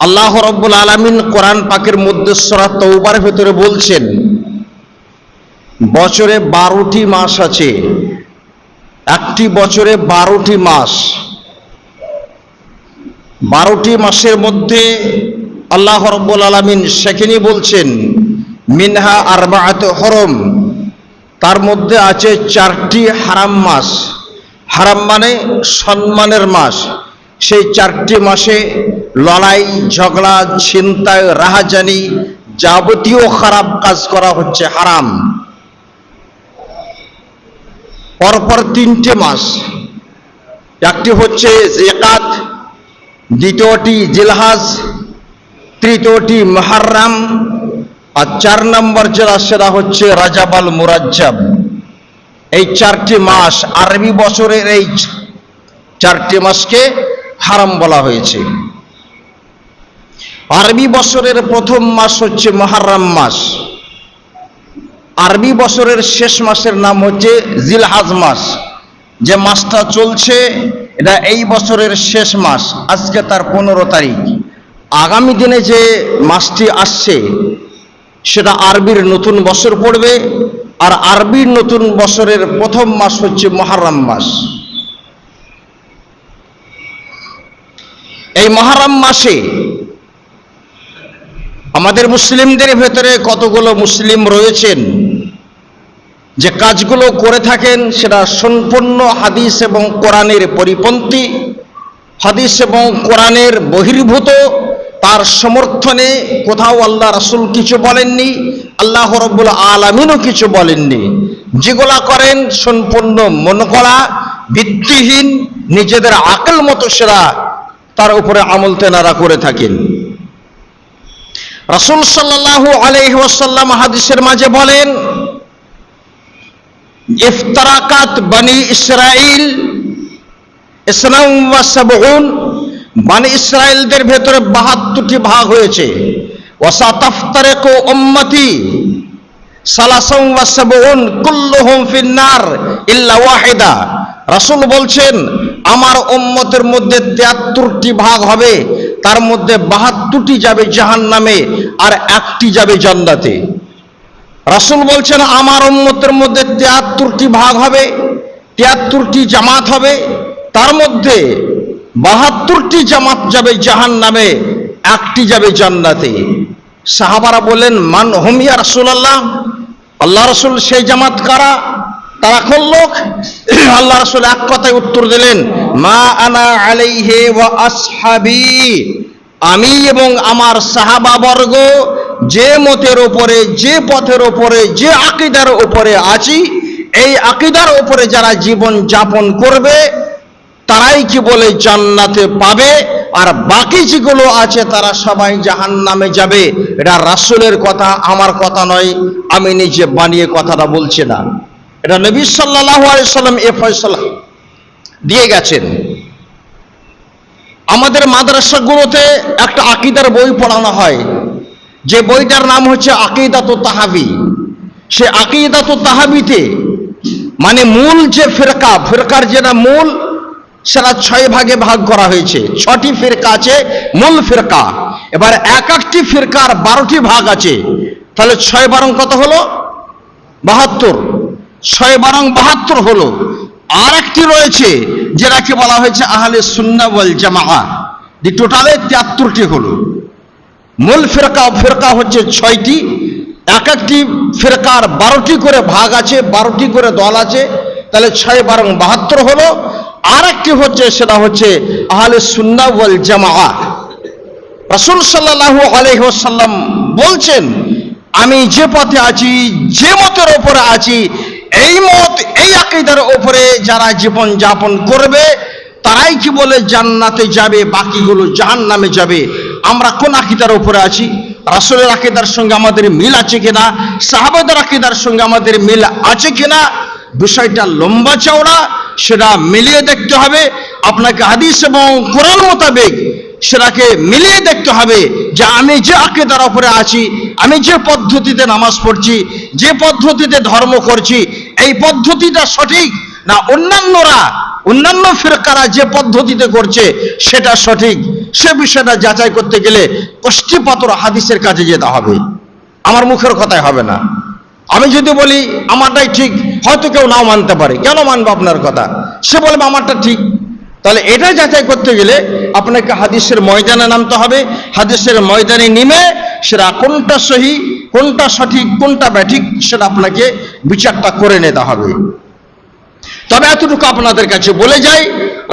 আল্লাহ রব্বুল আলামিন কোরআন পাকের মধ্যে সূরা তওবার ভেতরে বলছেন, বছরে বারোটি মাস আছে। একটি বছরে বারোটি মাস। বারোটি মাসের মধ্যে আল্লাহ রব্বুল আলামিন সেখানে বলছেন, মিনহা আরবাআত হরম। তার মধ্যে আছে চারটি হারাম মাস। হারাম মানে সম্মানের মাস। সেই চারটি মাসে লড়াই, ঝগড়া, ছিনতাই, রাহাজানি যাবতীয় খারাপ কাজ করা হচ্ছে হারাম। পরপর তিনটে মাস, একটি হচ্ছে জেকাত, দ্বিতীয়টি জিলহাজ, তৃতীয়টি মহারাম আর চার নম্বর যেটা সেটা হচ্ছে রাজাবাল মুরাজ্জাব। এই চারটি মাস আরবি বছরের এই চারটি মাসকে হারাম বলা হয়েছে। আরবি বছরের প্রথম মাস হচ্ছে মহারাম মাস। আরবি বছরের শেষ মাসের নাম হচ্ছে জিলহাজ মাস। যে মাসটা চলছে, এটা এই বছরের শেষ মাস, আজকে তার পনেরো তারিখ। আগামী দিনে যে মাসটি আসছে, সেটা আরবির নতুন বছর পড়বে, আর আরবির নতুন বছরের প্রথম মাস হচ্ছে মহারাম মাস। এই মহারাম মাসে আমাদের মুসলিমদের ভেতরে কতগুলো মুসলিম রয়েছেন? যে কাজগুলো করে থাকেন সেটা সম্পূর্ণ হাদিস এবং কোরআনের পরিপন্থী। হাদিস এবং কোরআনের বহির্ভূত, তার সমর্থনে কোথাও আল্লাহ রাসুল কিছু বলেননি, আল্লাহ রব্বুল আলমিনও কিছু বলেননি। যেগুলা করেন সম্পূর্ণ মন করা ভিত্তিহীন, নিজেদের আকল মতো সেরা, তার উপরে আমল তেনারা করে থাকেন। রাসুল সাল্লাহ আলহি ওয়াসাল্লাম হাদিসের মাঝে বলেন, ইফতারাকাত বানি ইসরাইল ইসলাম বানি ইসরায়েলদের ভেতরে বাহাত্তরটি ভাগ হয়েছে। ফিন্নার ইল্লা বলছেন, আমার উম্মতের মধ্যে তিয়াত্তরটি ভাগ হবে। তার মধ্যে বাহাত্তরটি যাবে জাহান নামে আর একটি যাবে জান্নাতে। রাসুল বলছেন, আমার উম্মতের মধ্যে তিয়াত্তরটি ভাগ হবে, তিয়াত্তরটি জামাত হবে। তার মধ্যে বাহাত্তরটি জামাত যাবে জাহান নামে একটি যাবে জান্নাতে। সাহাবারা বললেন, মান হুমিয়া রাসূলুল্লাহ? আল্লাহ রসুল সেই জামাত কারা? তারা কোন লোক? আল্লাহ রসুল এক কথায় উত্তর দিলেন মা আনা আলাইহে ওয়া আসহাবি, আমি এবং আমার সাহাবা বর্গ যে মতের ওপরে যে পথের ওপরে যে আকিদার ওপরে আছি, এই আকিদার ওপরে যারা জীবন যাপন করবে, তারাই কি বলে জান্নাতে পাবে, আর বাকি যেগুলো আছে তারা সবাই জাহান নামে যাবে। এটা রাসুলের কথা, আমার কথা নয়, আমি নিজে বানিয়ে কথাটা বলছি না। এটা নবী সাল্লাহ সাল্লাম এ ফয়সলা। দিয়ে গেছেন। আমাদের মাদ্রাসাগুলোতে একটা আকিদার বই পড়ানো হয়। যে বইটার নাম হচ্ছে আকিদাত তাহাবি। সে আকিদাত তাহাবিতে মানে মূল যে ফেরকা, ফেরকার যেটা মূল, সেটা ছয় ভাগে ভাগ করা হয়েছে। ছটি ফেরকা আছে, মূল ফেরকা। এবার এক একটি ফেরকার বারোটি ভাগ আছে। তাহলে ছয় বারং কত হলো? বাহাত্তর। ছয় বারং বাহাত্তর হলো। আর একটি রয়েছে, যেটাকে বলা হয়েছে আহলে সুন্না ওয়াল জামা দি টোটালে তিয়াত্তরটি হলো। মূল ফেরকা ফেরকা হচ্ছে ছয়টি। এক একটি ফেরকার বারোটি করে ভাগ আছে, বারোটি করে দল আছে, তাহলে ছয় বারং বাহাত্তর হলো। আর একটি হচ্ছে, সেটা হচ্ছে আহলে সুন্না ওয়াল জামা রাসূল সাল্লাল্লাহু আলাইহি ওয়াসাল্লাম বলছেন, আমি যে পথে আছি, যে মতের ওপরে আছি এই মত, এই আকীদার ওপরে যারা জীবন যাপন করবে, তারাই কি বলে জান্নাতে যাবে, বাকিগুলো জাহান নামে যাবে। আমরা কোন আকীদার ওপরে আছি? রাসূলের আকীদার সঙ্গে আমাদের মিল আছে কিনা? সাহাবাদের আকীদার সঙ্গে আমাদের মিল আছে কিনা? বিষয়টা লম্বা চওড়া, সেটা মিলিয়ে দেখতে হবে। আপনাকে হাদিস এবং কোরআন মোতাবেক সেটাকে মিলিয়ে দেখতে হবে যে আমি যে আকিদার উপরে আছি, আমি যে পদ্ধতিতে নামাজ পড়ছি, যে পদ্ধতিতে ধর্ম করছি এই পদ্ধতিটা সঠিক না অন্যান্যরা, অন্যান্য ফিরকারা যে পদ্ধতিতে করছে সেটা সঠিক? সে বিষয়টা যাচাই করতে গেলে কষ্টিপাতর হাদিসের কাজে যেতে হবে। আমার মুখের কথাই হবে না। আমি যদি বলি, আমারটাই ঠিক হয়তো কেউ নাও মানতে পারে। কেন মানবো আপনার কথা? সে বলবে আমারটা ঠিক তাহলে এটা যাচাই করতে গেলে আপনাকে হাদিসের ময়দানে নামতে হবে। হাদিসের ময়দানে নেমে সেটা কোনটা সহি কোনটা সঠিক, কোনটা ব্যাঠিক, সেটা আপনাকে বিচারটা করে নিতে হবে। তবে এতটুকু আপনাদের কাছে বলে যাই,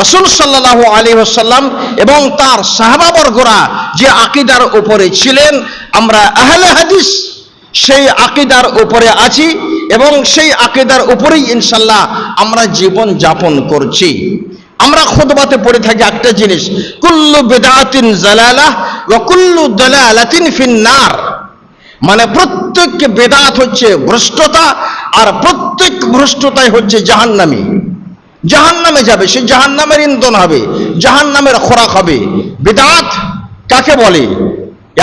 রসুল সাল্লাহ আলী সাল্লাম এবং তার সাহাবাবর্গরা যে আকিদার উপরে ছিলেন, আমরা আহলে হাদিস সেই আকিদার উপরে আছি এবং সেই আকিদার উপরেই ইনশাল্লাহ আমরা জীবন যাপন করছি। আমরা খুদবাতে পড়ে থাকি একটা জিনিস, কুল্লু বেদাতিন জালালাহ ওয়া কুল্লু দালালাতিন ফিন্নার মানে প্রত্যেক বেদাত হচ্ছে ভ্রষ্টতা, আর প্রত্যেক ভ্রষ্টতাই হচ্ছে জাহান্নামী। জাহান্নামে যাবে, সে জাহান্নামের ইন্ধন হবে, জাহান্নামের খোরাক হবে। বেদাত কাকে বলে?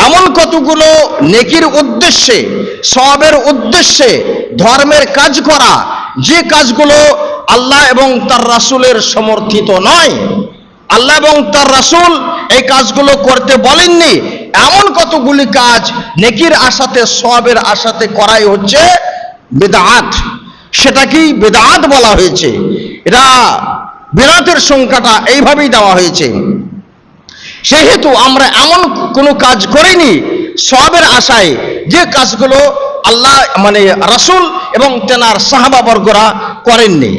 এমন কতগুলো নেকির উদ্দেশ্যে সবের উদ্দেশ্যে ধর্মের কাজ করা, যে কাজগুলো আল্লাহ এবং তার রাসুলের সমর্থিত নয়। আল্লাহ এবং তার রাসুল এই কাজগুলো করতে বলেননি। এমন কতগুলি কাজ নেকির আশাতে সবের আশাতে করাই হচ্ছে বেদাত। সেটাকেই বেদাত বলা হয়েছে। এটা বেদাতের সংখ্যাটা এইভাবেই দেওয়া হয়েছে। সেহেতু আমরা এমন কোনো কাজ করিনি সবের আশায়। যে কাজগুলো আল্লাহ মানে রাসূল এবং তেনার সাহাবাবর্গরা করেননি।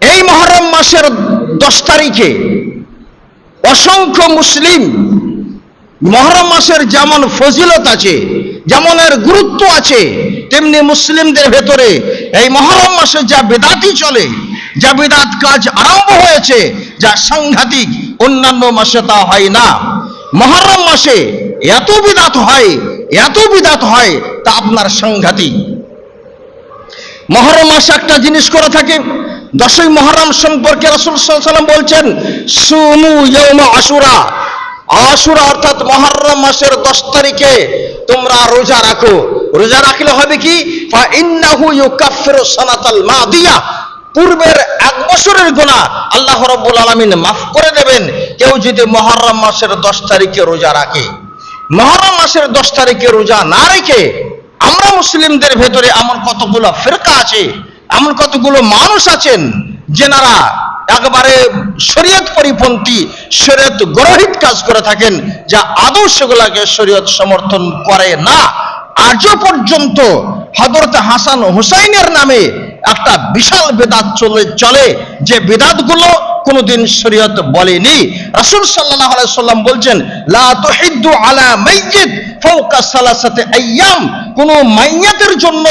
এই মহরম মাসের দশ তারিখে অসংখ্য মুসলিম মহরম মাসের যেমন ফজিলত আছে যেমন এর গুরুত্ব আছে, তেমনি মুসলিমদের ভেতরে এই মহরম মাসে যা বেদাতি চলে, যা বেদাত কাজ আরম্ভ হয়েছে, যা সাংঘাতিক, অন্যান্য মাসে তা হয় না। মহরম মাসে এত বিদাত হয়, এত বিদাত হয়, তা আপনার সাংঘাতিক। মহরম মাসে একটা জিনিস করে থাকে, দশই মহরম সম্পর্কে রাসূল ওয়াসাল্লাম বলছেন সুমু ইয়াউমা আশুরা। আশুরা অর্থাৎ মহরম মাসের দশ তারিখে তোমরা রোজা রাখো। রোজা রাখলে হবে কি? পূর্বের এক বছরের গুনাহ আল্লাহ রাব্বুল আলামিন মাফ করে দেবেন। কেউ যদি মহরম মাসের দশ তারিখে রোজা রাখে। মহরম মাসের দশ তারিখে রোজা না রেখে আমরা মুসলিমদের ভেতরে এমন কতগুলো ফেরকা আছে, এমন কতগুলো মানুষ আছেন, যেনারা একবারে শরীয়ত পরিপন্থী, শরীয়ত গ্রহিত কাজ করে থাকেন, যা আদৌ সেগুলাকে শরীয়ত সমর্থন করে না। আজও পর্যন্ত হজরত হাসান হুসাইনের নামে একটা বিশাল বেদাত চলে চলে, যে বেদাতগুলো কোনোদিন শরীয়ত বলেনি। রাসূল সাল্লাল্লাহু আলাইহি সাল্লাম বলছেন, লা তুহিদ্দু আলা মাইয়িত ফাওকা সালাসাতি আইয়াম। কোন মাইয়াতের জন্য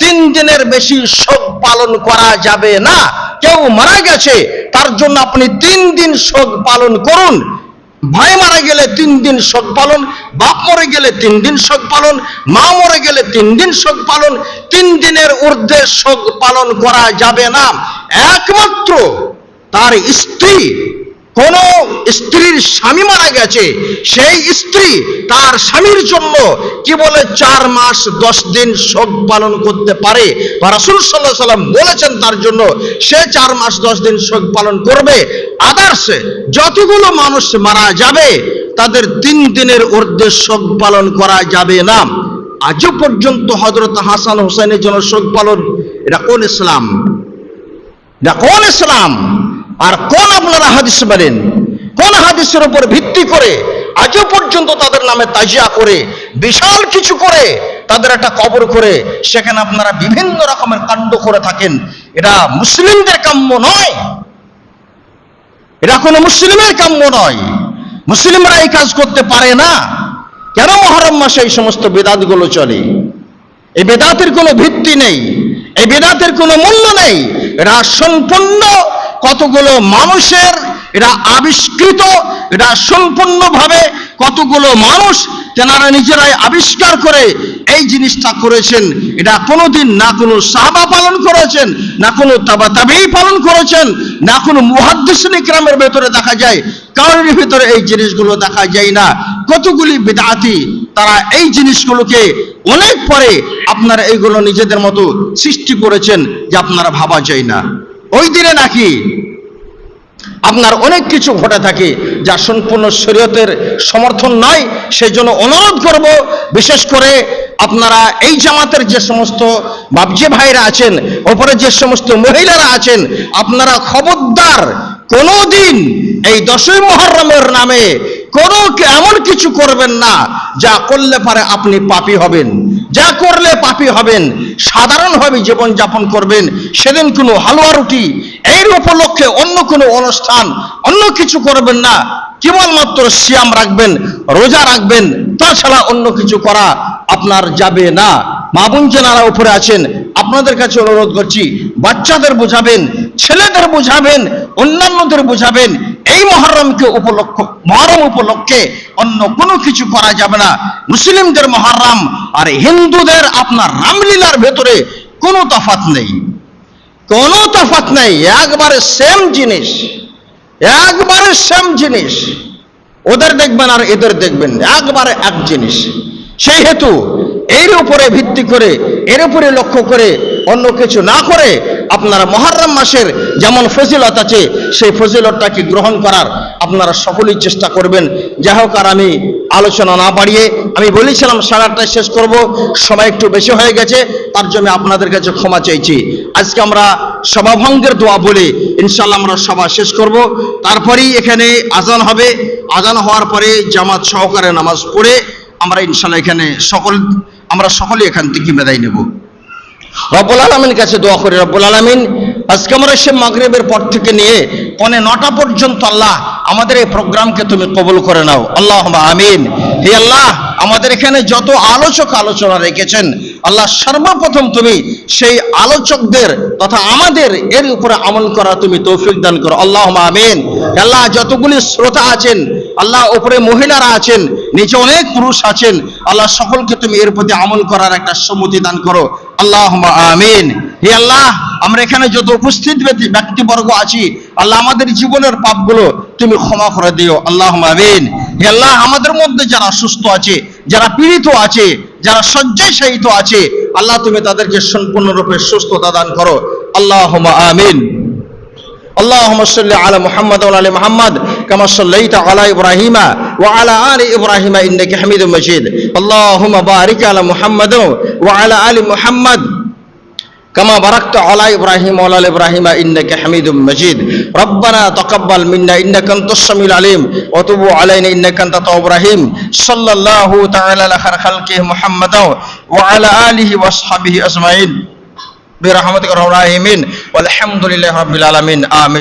তিন দিনের বেশি শোক পালন করা যাবে না। কেউ মারা গেছে, তার জন্য আপনি তিন দিন শোক পালন করুন। ভাই মারা গেলে তিন দিন শোক পালন, বাপ মরে গেলে তিন দিন শোক পালন, মা মরে গেলে তিন দিন শোক পালন, তিন দিনের ঊর্ধ্বে শোক পালন করা যাবে না। একমাত্র তার স্ত্রী কোন স্ত্রীর স্বামী মারা গেছে, সেই স্ত্রী তার স্বামীর জন্য কি বলে চার মাস দশ দিন শোক পালন করতে পারে বা রাসুল সাল্লাহ সাল্লাম বলেছেন তার জন্য, সে চার মাস দশ দিন শোক পালন করবে। আদার্সে, যতগুলো মানুষ মারা যাবে, তাদের তিন দিনের ঊর্ধ্বে শোক পালন করা যাবে না। আজও পর্যন্ত হজরত হাসান হোসেনের জন্য শোক পালন, এটা কোন ইসলাম? এটা কোন ইসলাম? আর কোন আপনারা হাদিস বলেন কোন হাদিসের উপর ভিত্তি করে আজও পর্যন্ত তাদের নামে তাজিয়া করে, বিশাল কিছু করে তাদের একটা কবর করে, সেখানে আপনারা বিভিন্ন রকমের কাণ্ড করে থাকেন। এটা মুসলিমদের কাম্য নয়। এটা কোনো মুসলিমের কাম্য নয়। মুসলিমরা এই কাজ করতে পারে না। কেন মহরম মাসে এই সমস্ত বেদাতগুলো চলে? এই বেদাতের কোনো ভিত্তি নেই। এই বেদাতের কোনো মূল্য নেই। এটা সম্পূর্ণ কতগুলো মানুষের এটা আবিষ্কৃত, এটা সম্পূর্ণভাবে কতগুলো মানুষ তেনারা নিজেরাই আবিষ্কার করে এই জিনিসটা করেছেন। এটা কোনোদিন না কোনো সাহাবা পালন করেছেন, না কোনো তাবা তাবেই পালন করেছেন, না কোনো মুহাদ্দিসিন ইকরামের ভেতরে দেখা যায়, কারোর ভেতরে এই জিনিসগুলো দেখা যায় না। কতগুলি বিদাতি তারা এই জিনিসগুলোকে অনেক পরে আপনারা এইগুলো নিজেদের মতো সৃষ্টি করেছেন যে আপনারা ভাবা যায় না। ওই দিনে নাকি আপনার অনেক কিছু ঘটে থাকে যা সম্পূর্ণ শরীয়তের সমর্থন নয় সেই জন্য অনুরোধ করব, বিশেষ করে আপনারা এই জামাতের যে সমস্ত বাবজি ভাইরা আছেন, ওপরে যে সমস্ত মহিলারা আছেন, আপনারা খবরদার কোনোদিন এই দশই মহরমের নামে কোনো এমন কিছু করবেন না যা করলে পারে আপনি পাপি হবেন। যা করলে পাপী হবেন, সাধারণভাবে জীবন যাপন করবেন। সেদিন কোনো হালুয়া রুটি এর উপলক্ষে অন্য কোনো অনুষ্ঠান, অন্য কিছু করবেন না। কেবলমাত্র সিয়াম রাখবেন, রোজা রাখবেন, তাছাড়া অন্য কিছু করা আপনার যাবে না। মা বোন যেনারা উপরে আছেন, আপনাদের কাছে অনুরোধ করছি, বাচ্চাদের বোঝাবেন, ছেলেদের বোঝাবেন, অন্যান্যদের বোঝাবেন এই মহরমকে উপলক্ষ, মহরম উপলক্ষে অন্য কোনো কিছু করা যাবে না। মুসলিমদের মহরম আর হিন্দুদের আপনার রামলীলার ভেতরে কোনো তফাত নেই। কোনো তফাত নেই। একবারে সেম জিনিস। একবারে সেম জিনিস। ওদের দেখবেন আর এদের দেখবেন একবারে এক জিনিস। সেই হেতু এর উপরে ভিত্তি করে, এর উপরে লক্ষ্য করে অন্য কিছু না করে আপনারা মহরম মাসের যেমন ফজিলত আছে, সেই ফজিলতটাকে গ্রহণ করার আপনারা সকলেই চেষ্টা করবেন। যাই হোক আর আমি আলোচনা না বাড়িয়ে, আমি বলেছিলাম সাড়ে শেষ করব, সময় একটু বেশি হয়ে গেছে, তার জন্য আপনাদের কাছে ক্ষমা চাইছি। আজকে আমরা সভাভঙ্গের দোয়া বলে ইনশাল্লাহ আমরা সভা শেষ করব। তারপরেই এখানে আজান হবে। আজান হওয়ার পরে জামাত সহকারে নামাজ পড়ে আমরা ইনশাল্লাহ এখানে সকল আমরা সকলে এখান থেকে বিদায় নেব। রব্বুল আলমিন কাছে দোয়া করি, রব্বুল আলমিন, আজকে আমরা সে মাগরেবের পর থেকে নিয়ে পনে নটা পর্যন্ত আল্লাহ আমাদের এই প্রোগ্রামকে তুমি কবল করে নাও। আল্লাহ আমিন। হে আল্লাহ আমাদের এখানে যত আলোচক আলোচনা রেখেছেন, আল্লাহ সর্বপ্রথম তুমি সেই আলোচকদের তথা আমাদের এর উপরে আমল করা তুমি তৌফিক দান করো। আল্লাহ আমিন। আল্লাহ, যতগুলি শ্রোতা আছেন, আল্লাহ উপরে মহিলারা আছেন, নিচে অনেক পুরুষ আছেন, আল্লাহ সকলকে তুমি এর প্রতি আমল করার একটা সম্মতি দান করো। আল্লাহ আমিন। হে আল্লাহ, আমরা এখানে যত উপস্থিত ব্যক্তি- ব্যক্তিবর্গ আছি, আল্লাহ আমাদের জীবনের পাপগুলো তুমি ক্ষমা করে দিও। আল্লাহ আমিন। আল্লাহ আমাদের মধ্যে যারা সুস্থ আছে যারা পীড়িত আছে যারা শয্যায় শায়িত আছে আল্লাহ তুমি তাদেরকে সম্পূর্ণরূপে সুস্থতা দান করো আল্লাহ আমিন اللهم صل على محمد وعلى ال محمد كما صليت على ابراهيم وعلى ال ابراهيم انك حميد مجيد اللهم بارك على محمد وعلى ال محمد كما باركت على ابراهيم وعلى ال ابراهيم انك حميد مجيد ربنا تقبل منا انك انت السميع العليم وتب علينا انك انت التواب الرحيم صلى الله تعالى على خير خلقه محمد وعلى اله واصحابه اجمعين برحمتك يا ارحم الراحمين والحمد لله رب العالمين امين